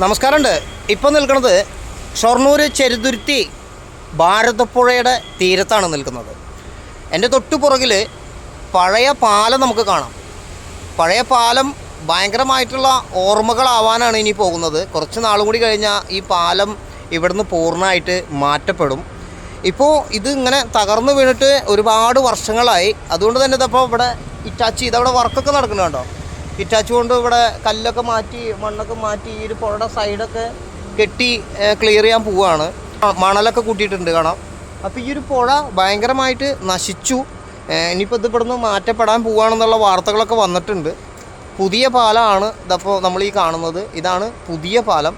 നമസ്കാരമുണ്ട്. ഇപ്പം നിൽക്കുന്നത് ഷൊർണൂർ ചെരുതുരുത്തി ഭാരതപ്പുഴയുടെ തീരത്താണ് നിൽക്കുന്നത്. എന്റെ തൊട്ടു പുറകിൽ പഴയ പാലം നമുക്ക് കാണാം. പഴയ പാലം ഭയങ്കരമായിട്ടുള്ള ഓർമ്മകളാവാനാണ് ഇനി പോകുന്നത്. കുറച്ച് നാളും കൂടി കഴിഞ്ഞാൽ ഈ പാലം ഇവിടുന്ന് പൂർണമായിട്ട് മാറ്റപ്പെടും. ഇപ്പോൾ ഇത് ഇങ്ങനെ തകർന്നു വീണിട്ട് ഒരുപാട് വർഷങ്ങളായി. അതുകൊണ്ട് തന്നെ ഇതപ്പോൾ ഇവിടെ ഇറ്റാച്ചി ഇതവിടെ വർക്കൊക്കെ നടക്കുന്നുണ്ടോ? ഇറ്റാച്ചി കൊണ്ട് ഇവിടെ കല്ലൊക്കെ മാറ്റി മണ്ണൊക്കെ മാറ്റി ഈ ഒരു പുഴയുടെ സൈഡൊക്കെ കെട്ടി ക്ലിയർ ചെയ്യാൻ പോവുകയാണ് മണലൊക്കെ കൂട്ടിയിട്ടുണ്ട് കാണാം. അപ്പോൾ ഈ ഒരു പുഴ ഭയങ്കരമായിട്ട് നശിച്ചു. ഇനിയിപ്പോൾ ഇത് ഇവിടുന്ന് മാറ്റപ്പെടാൻ പോവുകയാണെന്നുള്ള വാർത്തകളൊക്കെ വന്നിട്ടുണ്ട്. പുതിയ പാലമാണ് ഇതപ്പോൾ നമ്മൾ ഈ കാണുന്നത്. ഇതാണ് പുതിയ പാലം.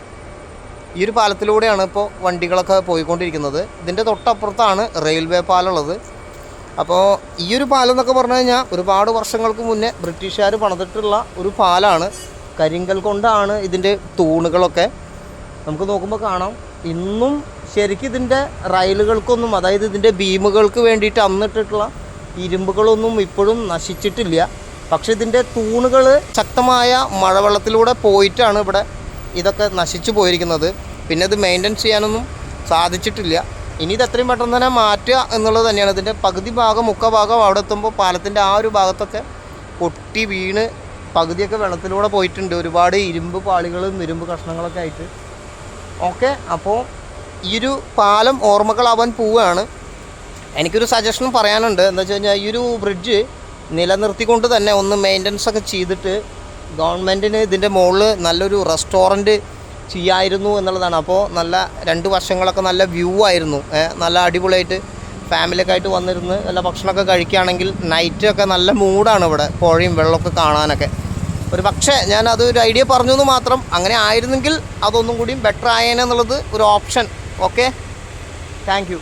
ഈ ഒരു പാലത്തിലൂടെയാണ് ഇപ്പോൾ വണ്ടികളൊക്കെ പോയിക്കൊണ്ടിരിക്കുന്നത്. ഇതിന്റെ തൊട്ടപ്പുറത്താണ് റെയിൽവേ പാലം ഉള്ളത്. അപ്പോൾ ഈ ഒരു പാലം എന്നൊക്കെ പറഞ്ഞു കഴിഞ്ഞാൽ ഒരുപാട് വർഷങ്ങൾക്ക് മുന്നേ ബ്രിട്ടീഷുകാർ പണിതിട്ടുള്ള ഒരു പാലാണ്. കരിങ്കൽ കൊണ്ടാണ് ഇതിന്റെ തൂണുകളൊക്കെ. നമുക്ക് നോക്കുമ്പോൾ കാണാം. ഇന്നും ശരിക്കും ഇതിന്റെ റൈലുകൾക്കൊന്നും അതായത് ഇതിന്റെ ബീമുകൾക്ക് വേണ്ടിയിട്ട് അന്നിട്ടിട്ടുള്ള ഇരുമ്പുകളൊന്നും ഇപ്പോഴും നശിച്ചിട്ടില്ല. പക്ഷേ ഇതിന്റെ തൂണുകൾ ശക്തമായ മഴവെള്ളത്തിലൂടെ പോയിട്ടാണ് ഇവിടെ ഇതൊക്കെ നശിച്ചു പോയിരിക്കുന്നത്. പിന്നെ ഇത് മെയിന്റെൻസ് ചെയ്യാനൊന്നും സാധിച്ചിട്ടില്ല. ഇനി ഇത് എത്രയും പെട്ടെന്ന് തന്നെ മാറ്റുക എന്നുള്ളത് തന്നെയാണ്. ഇതിന്റെ പകുതി ഭാഗം മുക്ക ഭാഗം അവിടെ എത്തുമ്പോൾ പാലത്തിന്റെ ആ ഒരു ഭാഗത്തൊക്കെ പൊട്ടി വീണ് പകുതിയൊക്കെ വെള്ളത്തിലൂടെ പോയിട്ടുണ്ട്. ഒരുപാട് ഇരുമ്പ് പാളികളും ഇരുമ്പ് കഷ്ണങ്ങളൊക്കെ ആയിട്ട്. ഓക്കെ അപ്പോൾ ഈ ഒരു പാലം ഓർമ്മകളാവാൻ പോവുകയാണ്. എനിക്കൊരു സജഷൻ പറയാനുണ്ട്. എന്താ വെച്ച് കഴിഞ്ഞാൽ ഈ ഒരു ബ്രിഡ്ജ് നിലനിർത്തിക്കൊണ്ട് തന്നെ ഒന്ന് മെയിന്റനൻസ് ഒക്കെ ചെയ്തിട്ട് ഗവൺമെന്റിന് ഇതിന്റെ മുകളിൽ നല്ലൊരു റെസ്റ്റോറന്റ് ചെയ്യായിരുന്നു എന്നുള്ളതാണ്. അപ്പോൾ നല്ല രണ്ട് വർഷങ്ങളൊക്കെ നല്ല വ്യൂ ആയിരുന്നു. നല്ല അടിപൊളിയായിട്ട് ഫാമിലിയൊക്കെ ആയിട്ട് വന്നിരുന്ന് നല്ല ഭക്ഷണമൊക്കെ കഴിക്കുകയാണെങ്കിൽ നൈറ്റൊക്കെ നല്ല മൂഡാണ് ഇവിടെ പുഴയും വെള്ളമൊക്കെ കാണാനൊക്കെ. ഒരു പക്ഷേ ഞാൻ അത് ഒരു ഐഡിയ പറഞ്ഞു എന്ന് മാത്രം അങ്ങനെ ആയിരുന്നെങ്കിൽ അതൊന്നും കൂടിയും ബെറ്റർ ആയേനെന്നുള്ളത് ഒരു ഓപ്ഷൻ ഓക്കെ താങ്ക്